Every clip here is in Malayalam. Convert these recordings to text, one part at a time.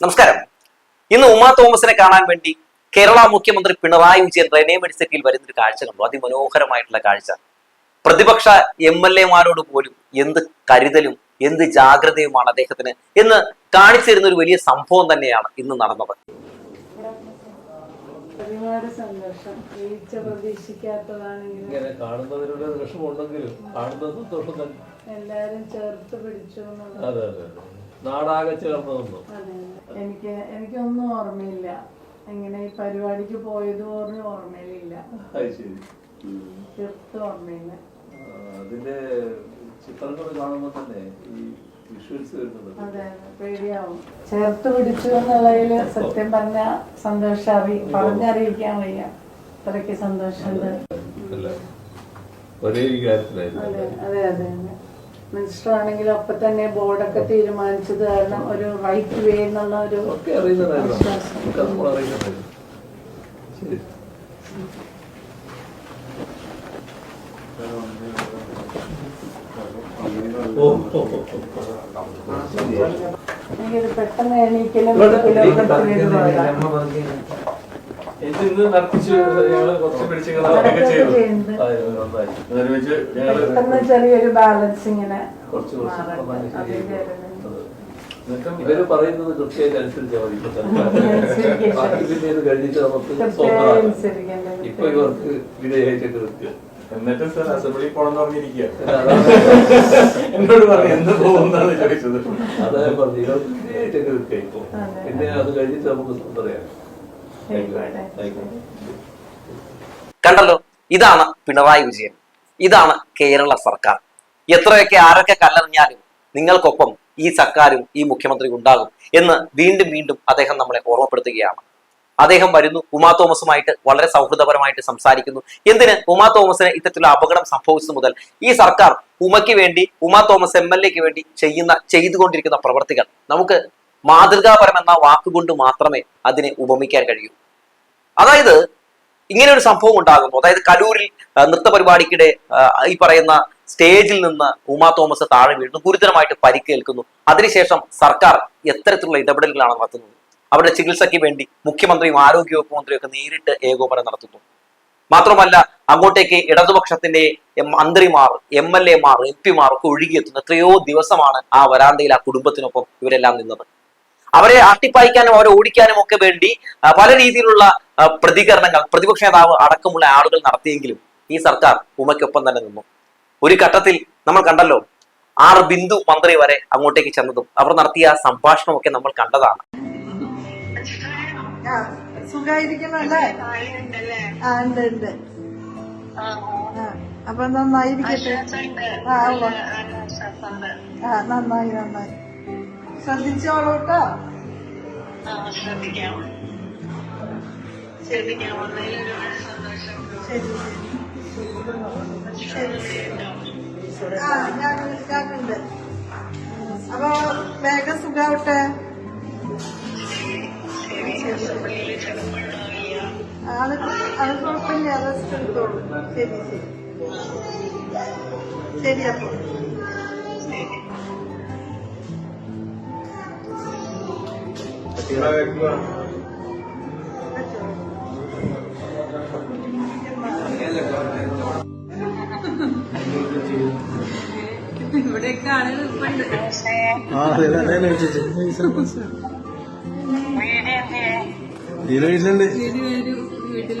നമസ്കാരം. ഇന്ന് ഉമാ തോമസിനെ കാണാൻ വേണ്ടി കേരള മുഖ്യമന്ത്രി പിണറായി വിജയൻ റെനെ മെഡിസിറ്റിയിൽ വരുന്ന ഒരു കാഴ്ച കണ്ടു. അതിമനോഹരമായിട്ടുള്ള കാഴ്ച. പ്രതിപക്ഷ എം എൽ എമാരോട് പോലും എന്ത് കരുതലും എന്ത് ജാഗ്രതയുമാണ് അദ്ദേഹത്തിന് എന്ന് കാണിച്ചു തരുന്ന ഒരു വലിയ സംഭവം തന്നെയാണ് ഇന്ന് നടന്നത്. ഒരുപാട് സന്തോഷം വീഴ്ച പ്രതീക്ഷിക്കാത്തതാണെങ്കിലും ഇങ്ങനെ കാണുന്നതിനുള്ള വിഷമമുണ്ടെങ്കിലും കാണുന്നത് എല്ലാരും ചേർത്ത് പിടിച്ചു നാടാകെ ചേർന്ന് നിന്നു എനിക്ക് എനിക്കൊന്നും ഓർമ്മയില്ല. എങ്ങനെ ഈ പരിപാടിക്ക് പോയത് പോലും ഓർമ്മയിലില്ല. തീർത്തും ഓർമ്മയില്ല. അതിന്റെ ചിത്രങ്ങൾ കാണുമ്പോൾ തന്നെ ഈ അതെ പേടിയാവും. ചേർത്ത് പിടിച്ചു എന്നുള്ളതിൽ സത്യം പറഞ്ഞ സന്തോഷാവി പറഞ്ഞറിയിക്കാൻ വയ്യ. അത്രയ്ക്ക് സന്തോഷമുണ്ട്. അതെ അതെ അതെ. മിനിസ്റ്റർ ആണെങ്കിൽ അപ്പൊ തന്നെ ബോർഡൊക്കെ തീരുമാനിച്ചത് കാരണം ഒരു റൈറ്റ് വേ എന്നുള്ള ഒരു. എനിക്കിത് പെട്ടെന്ന് എണീക്കലും. ഇത് ഇന്ന് നടത്തിച്ച് ഞങ്ങൾ കുറച്ച് ചെയ്തു. നിർമ്മിച്ച് ഞങ്ങൾ ചെറിയൊരു ബാലൻസ് ഇങ്ങനെ കുറച്ച് കുറച്ച് ഇവർ പറയുന്നത് കൃത്യമായിട്ട് അനുസരിച്ചാൽ മതി. ബാക്കി പിന്നെ ഇത് കഴിഞ്ഞിട്ട് നമുക്ക്. ഇപ്പൊ ഇവർക്ക് വിധേയമായിട്ട് കൃത്യം. എന്നിട്ടും സാർ അസംബ്ലി പോണെന്ന് പറഞ്ഞിരിക്കുക എന്നോട് പറഞ്ഞു എന്ന് പോകുന്നാണ് ചോദിച്ചത്? അതായത് പറഞ്ഞു ഇവർക്ക് വിധേയമായിട്ട് കൃത്യം ഇപ്പൊ. പിന്നെ അത്. കഴിഞ്ഞിട്ട് നമുക്ക് പറയാം. കണ്ടല്ലോ? ഇതാണ് പിണറായി വിജയൻ. ഇതാണ് കേരള സർക്കാർ. എത്രയൊക്കെ ആരൊക്കെ കല്ലെറിഞ്ഞാലും നിങ്ങൾക്കൊപ്പം ഈ സർക്കാരും ഈ മുഖ്യമന്ത്രി ഉണ്ടാകും എന്ന് വീണ്ടും വീണ്ടും അദ്ദേഹം നമ്മളെ ഓർമ്മപ്പെടുത്തുകയാണ്. അദ്ദേഹം വരുന്നു ഉമാ തോമസുമായിട്ട് വളരെ സൗഹൃദപരമായിട്ട് സംസാരിക്കുന്നു. എന്തിന്? ഉമാ തോമസിന് ഇത്തരത്തിലുള്ള അപകടം സംഭവിച്ചത് മുതൽ ഈ സർക്കാർ ഉമയ്ക്ക് വേണ്ടി ഉമാ തോമസ് എം എൽ എക്ക് വേണ്ടി ചെയ്യുന്ന ചെയ്തുകൊണ്ടിരിക്കുന്ന പ്രവർത്തികൾ. നമുക്ക് മാതൃകാപരം എന്ന വാക്കുകൊണ്ട് മാത്രമേ അതിനെ ഉപമിക്കാൻ കഴിയൂ. അതായത് ഇങ്ങനെ ഒരു സംഭവം ഉണ്ടാകുന്നു. അതായത് കലൂരിൽ നൃത്ത പരിപാടിക്കിടെ ഈ പറയുന്ന സ്റ്റേജിൽ നിന്ന് ഉമാ തോമസ് താഴെ വീഴുന്നു. ഗുരുതരമായിട്ട് പരിക്കേൽക്കുന്നു. അതിനുശേഷം സർക്കാർ എത്തരത്തിലുള്ള ഇടപെടലുകളാണ് നടത്തുന്നത്. അവരുടെ ചികിത്സയ്ക്ക് വേണ്ടി മുഖ്യമന്ത്രിയും ആരോഗ്യവകുപ്പ് മന്ത്രിയും ഒക്കെ നേരിട്ട് ഏകോപനം നടത്തുന്നു. മാത്രമല്ല അങ്ങോട്ടേക്ക് ഇടതുപക്ഷത്തിന്റെ മന്ത്രിമാർ എം എൽ എമാർ എം പിമാർ ഒക്കെ ഒഴുകിയെത്തുന്ന എത്രയോ ദിവസമാണ് ആ വരാന്തയിൽ ആ കുടുംബത്തിനൊപ്പം ഇവരെല്ലാം നിന്നത്. അവരെ അട്ടിപ്പായിക്കാനും അവരെ ഓടിക്കാനും ഒക്കെ വേണ്ടി പല രീതിയിലുള്ള പ്രതികരണങ്ങൾ പ്രതിപക്ഷ നേതാവ് അടക്കമുള്ള ആളുകൾ നടത്തിയെങ്കിലും ഈ സർക്കാർ ഉമയ്ക്കൊപ്പം തന്നെ നിന്നു. ഒരു ഘട്ടത്തിൽ നമ്മൾ കണ്ടല്ലോ ആർ ബിന്ദു മന്ത്രി വരെ അങ്ങോട്ടേക്ക് ചെന്നതും അവർ നടത്തിയ സംഭാഷണമൊക്കെ നമ്മൾ കണ്ടതാണ്. അപ്പൊ നന്നായിരിക്കട്ടെ. ആ നന്നായി നന്നായി. ശ്രദ്ധിച്ചോളൂ കേട്ടോ ശരി ശരി. ശരി ആ ഞാൻ വിളിക്കാറുണ്ട്. അപ്പൊ വേഗം സുഖാവട്ടെ? അത് അത് കുഴപ്പമില്ല അത് എടുത്തോളൂ. ശരി ശരി. ശരി അപ്പൊ ഇവിടെയൊക്കെ ആളുകൾ ഇപ്പുണ്ട് വീട് വീട്ടിലുണ്ട്. വീട് വീട് വീട്ടിൽ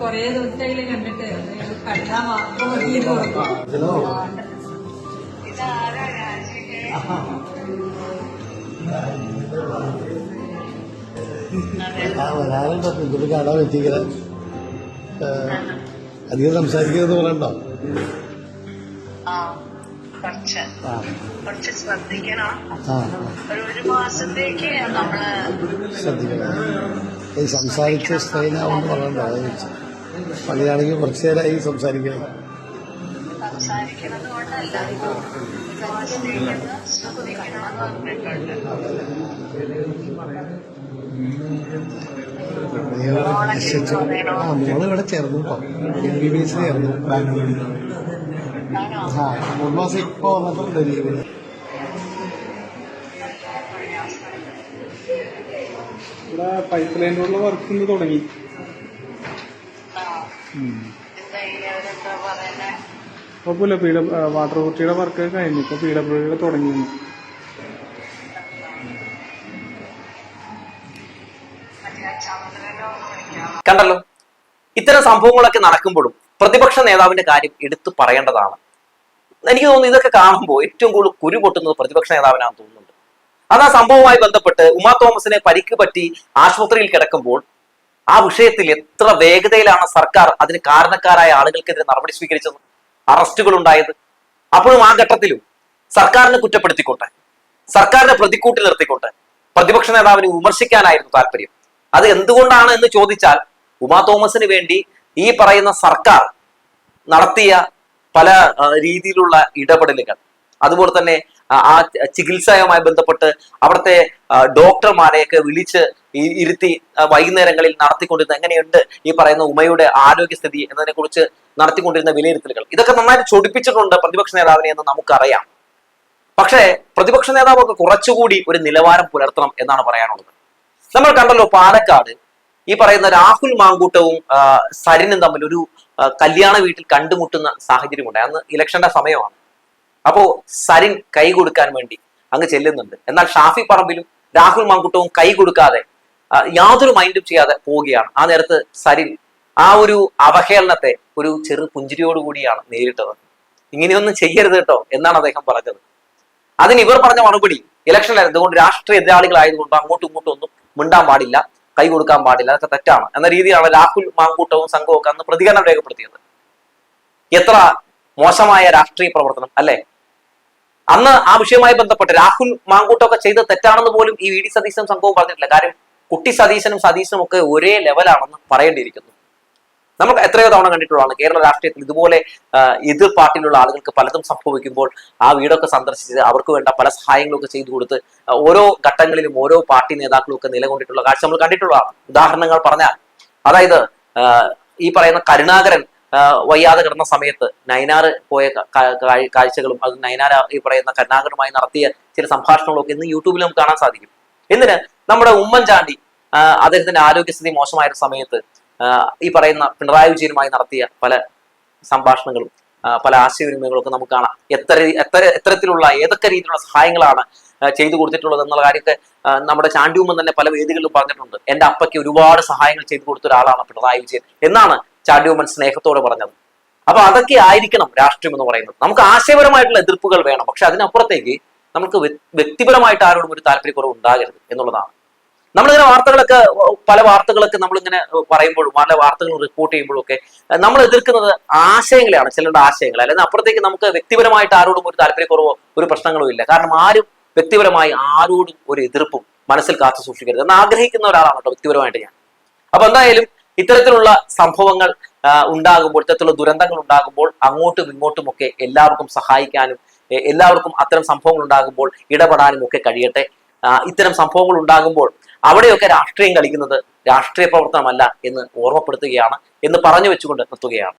കൊറേ ദിവസമായില്ലേ കണ്ടിട്ട്. കണ്ടാ മാത്രം കാണാൻ പറ്റിയില്ല അധികം സംസാരിക്കുന്നത് പറയണ്ടോ. ആ, കുറച്ച് കുറച്ച് ശ്രദ്ധിക്കണം. ഒരു ഒരു മാസത്തേക്ക് നമ്മൾ ശ്രദ്ധിക്കണം. ഈ സംസാരിച്ച് സ്ട്രെയിനാവുമെന്ന് പറയണ്ടോ കുറച്ചു നേരമായി സംസാരിക്കണം. സംസാരിക്കുന്നത് കൊണ്ടല്ല. ഒരു മാസത്തേക്ക് ഒന്ന് ശ്രദ്ധിക്കണം എന്ന് പറഞ്ഞിട്ടുണ്ട്. ആ മോൾ ഇവിടെ ചേർന്നു. കേട്ടോ എം ബി ബി എസ് ചേർന്നു. ബാംഗ്ലൂരിൽ ആ മൂന്ന് മാസം ഇപ്പൊ വന്നിട്ടുണ്ട് ലീവിന് ഇവിടെ പൈപ്പ് ലൈനിലുള്ള വർക്ക് ഇന്ന് തുടങ്ങി കുഴപ്പമില്ല പി ഡബ്ല്യു വാട്ടർ അതോറിറ്റിയുടെ വർക്ക് കഴിഞ്ഞു ഇപ്പൊ പി ഡബ്ല്യുഡിയുടെ തുടങ്ങി കണ്ടല്ലോ? ഇത്തരം സംഭവങ്ങളൊക്കെ നടക്കുമ്പോഴും പ്രതിപക്ഷ നേതാവിന്റെ കാര്യം എടുത്തു പറയേണ്ടതാണ്. എനിക്ക് തോന്നുന്നു ഇതൊക്കെ കാണുമ്പോൾ ഏറ്റവും കൂടുതൽ കുരു പൊട്ടുന്നത് പ്രതിപക്ഷ നേതാവിനാണെന്ന് തോന്നുന്നുണ്ട്. അത് ആ സംഭവവുമായി ബന്ധപ്പെട്ട് ഉമാ തോമസിനെ പരിക്ക് പറ്റി ആശുപത്രിയിൽ കിടക്കുമ്പോൾ ആ വിഷയത്തിൽ എത്ര വേഗതയിലാണ് സർക്കാർ അതിന് കാരണക്കാരായ ആളുകൾക്കെതിരെ നടപടി സ്വീകരിച്ചത്? അറസ്റ്റുകൾ ഉണ്ടായത്? അപ്പോഴും ആ ഘട്ടത്തിലും സർക്കാരിനെ കുറ്റപ്പെടുത്തിക്കോട്ടെ സർക്കാരിനെ പ്രതിക്കൂട്ടിൽ നിർത്തിക്കോട്ടെ പ്രതിപക്ഷ നേതാവിനെ വിമർശിക്കാനായിരുന്നു താല്പര്യം. അത് എന്തുകൊണ്ടാണ് എന്ന് ചോദിച്ചാൽ ഉമാ തോമസിന് വേണ്ടി ഈ പറയുന്ന സർക്കാർ നടത്തിയ പല രീതിയിലുള്ള ഇടപെടലുകൾ. അതുപോലെ തന്നെ ആ, ചികിത്സയുമായി ബന്ധപ്പെട്ട് അവിടുത്തെ ഡോക്ടർമാരെയൊക്കെ വിളിച്ച് ഇരുത്തി വൈകുന്നേരങ്ങളിൽ നടത്തിക്കൊണ്ടിരുന്ന എങ്ങനെയുണ്ട് ഈ പറയുന്ന ഉമയുടെ ആരോഗ്യസ്ഥിതി എന്നതിനെ കുറിച്ച് നടത്തിക്കൊണ്ടിരുന്ന വിലയിരുത്തലുകൾ. ഇതൊക്കെ നന്നായിട്ട് ചൊടിപ്പിച്ചിട്ടുണ്ട് പ്രതിപക്ഷ നേതാവിനെ എന്ന് നമുക്കറിയാം. പക്ഷേ പ്രതിപക്ഷ നേതാവൊക്കെ കുറച്ചുകൂടി ഒരു നിലവാരം പുലർത്തണം എന്നാണ് പറയാനുള്ളത്. നമ്മൾ കണ്ടല്ലോ പാലക്കാട് ഈ പറയുന്ന രാഹുൽ മാങ്കൂട്ടവും സരിനും തമ്മിൽ ഒരു കല്യാണ വീട്ടിൽ കണ്ടുമുട്ടുന്ന സാഹചര്യമുണ്ട്. അന്ന് ഇലക്ഷന്റെ സമയമാണ്. അപ്പോ സരിൻ കൈ കൊടുക്കാൻ വേണ്ടി അങ്ങ് ചെല്ലുന്നുണ്ട്. എന്നാൽ ഷാഫി പറമ്പിലും രാഹുൽ മാങ്കുട്ടവും കൈ കൊടുക്കാതെ യാതൊരു മൈൻഡും ചെയ്യാതെ പോവുകയാണ്. ആ നേരത്ത് സരിൻ ആ ഒരു അവഹേളനത്തെ ഒരു ചെറു പുഞ്ചിരിയോടുകൂടിയാണ് നേരിട്ടത്. ഇങ്ങനെയൊന്നും ചെയ്യരുത് കേട്ടോ എന്നാണ് അദ്ദേഹം പറഞ്ഞത്. അതിന് ഇവർ പറഞ്ഞ മറുപടി ഇലക്ഷൻ ആയതുകൊണ്ട് രാഷ്ട്രീയ എതിരാളികളായതുകൊണ്ട് അങ്ങോട്ടും ഇങ്ങോട്ടും ഒന്നും മിണ്ടാൻ പാടില്ല. കൈ കൊടുക്കാൻ പാടില്ല. അതൊക്കെ തെറ്റാണ്. എന്ന രീതിയാണ് രാഹുൽ മാങ്കൂട്ടവും സംഘവും ഒക്കെ അന്ന് പ്രതികരണം രേഖപ്പെടുത്തിയത്. എത്ര മോശമായ രാഷ്ട്രീയ പ്രവർത്തനം അല്ലെ? അന്ന് ആ വിഷയവുമായി ബന്ധപ്പെട്ട് രാഹുൽ മാങ്കൂട്ടൊക്കെ ചെയ്ത് തെറ്റാണെന്ന് പോലും ഈ വി ഡി സതീശനും സംഘവും പറഞ്ഞിട്ടില്ല. കാര്യം കുട്ടി സതീശനും സതീശനും ഒക്കെ ഒരേ ലെവലാണെന്ന് പറയേണ്ടിയിരിക്കുന്നു. നമ്മൾ എത്രയോ തവണ കണ്ടിട്ടുള്ളതാണ് കേരള രാഷ്ട്രീയത്തിൽ ഇതുപോലെ എതിർ പാർട്ടിയിലുള്ള ആളുകൾക്ക് പലതും സംഭവിക്കുമ്പോൾ ആ വീടൊക്കെ സന്ദർശിച്ച് അവർക്ക് വേണ്ട പല സഹായങ്ങളൊക്കെ ചെയ്തു കൊടുത്ത് ഓരോ ഘട്ടങ്ങളിലും ഓരോ പാർട്ടി നേതാക്കളും ഒക്കെ നിലകൊണ്ടിട്ടുള്ള കാഴ്ച നമ്മൾ കണ്ടിട്ടുള്ളതാണ് ഉദാഹരണങ്ങൾ പറഞ്ഞാൽ അതായത് ഈ പറയുന്ന കരുണാകരൻ വയ്യാതെ കിടന്ന സമയത്ത് നയനാറ് പോയ കാഴ്ചകളും അത് നയനാർ ഈ പറയുന്ന കരുണാകരനുമായി നടത്തിയ ചില സംഭാഷണങ്ങളൊക്കെ ഇന്ന് യൂട്യൂബിൽ നമുക്ക് കാണാൻ സാധിക്കും. എന്തിന്? നമ്മുടെ ഉമ്മൻചാണ്ടി അദ്ദേഹത്തിന്റെ ആരോഗ്യസ്ഥിതി മോശമായ സമയത്ത് ഈ പറയുന്ന പിണറായി വിജയനുമായി നടത്തിയ പല സംഭാഷണങ്ങളും പല ആശയവിനിമയങ്ങളും ഒക്കെ നമുക്ക് കാണാം. എത്ര എത്ര എത്തരത്തിലുള്ള ഏതൊക്കെ രീതിയിലുള്ള സഹായങ്ങളാണ് ചെയ്തു കൊടുത്തിട്ടുള്ളത് എന്നുള്ള കാര്യത്തെ നമ്മുടെ ചാണ്ടിയുമ്മൻ തന്നെ പല വേദികളിലും പറഞ്ഞിട്ടുണ്ട്. എന്റെ അപ്പയ്ക്ക് ഒരുപാട് സഹായങ്ങൾ ചെയ്തു കൊടുത്ത ഒരാളാണ് പിണറായി വിജയൻ എന്നാണ് ചാണ്ടിയുമ്മൻ സ്നേഹത്തോടെ പറഞ്ഞത്. അപ്പൊ അതൊക്കെ ആയിരിക്കണം രാഷ്ട്രീയം എന്ന് പറയുന്നത്. നമുക്ക് ആശയപരമായിട്ടുള്ള എതിർപ്പുകൾ വേണം. പക്ഷെ അതിനപ്പുറത്തേക്ക് നമുക്ക് വ്യക്തിപരമായിട്ട് ആരോടും ഒരു താല്പര്യക്കുറവ് ഉണ്ടാകരുത് എന്നുള്ളതാണ്. നമ്മളിങ്ങനെ വാർത്തകളൊക്കെ പല വാർത്തകളൊക്കെ നമ്മളിങ്ങനെ പറയുമ്പോഴും പല വാർത്തകൾ റിപ്പോർട്ട് ചെയ്യുമ്പോഴും ഒക്കെ നമ്മൾ എതിർക്കുന്നത് ആശയങ്ങളെയാണ് ചിലരുടെ ആശയങ്ങൾ. അല്ലെങ്കിൽ അപ്പുറത്തേക്ക് നമുക്ക് വ്യക്തിപരമായിട്ട് ആരോടും ഒരു താല്പര്യക്കുറവോ ഒരു പ്രശ്നങ്ങളോ ഇല്ല. കാരണം ആരും വ്യക്തിപരമായി ആരോടും ഒരു എതിർപ്പും മനസ്സിൽ കാത്തു സൂക്ഷിക്കരുത്. എന്ന് ആഗ്രഹിക്കുന്ന ഒരാളാണ് കേട്ടോ വ്യക്തിപരമായിട്ട് ഞാൻ. അപ്പൊ എന്തായാലും ഇത്തരത്തിലുള്ള സംഭവങ്ങൾ ഉണ്ടാകുമ്പോൾ ഇത്തരത്തിലുള്ള ദുരന്തങ്ങൾ ഉണ്ടാകുമ്പോൾ അങ്ങോട്ടും ഇങ്ങോട്ടും ഒക്കെ എല്ലാവർക്കും സഹായിക്കാനും എല്ലാവർക്കും അത്തരം സംഭവങ്ങൾ ഉണ്ടാകുമ്പോൾ ഇടപെടാനും ഒക്കെ കഴിയട്ടെ. ഇത്തരം സംഭവങ്ങൾ ഉണ്ടാകുമ്പോൾ അവിടെയൊക്കെ രാഷ്ട്രീയം കളിക്കുന്നത് രാഷ്ട്രീയ പ്രവർത്തനമല്ല എന്ന് ഓർമ്മപ്പെടുത്തുകയാണ് എന്ന് പറഞ്ഞു വെച്ചുകൊണ്ട് നിർത്തുകയാണ്.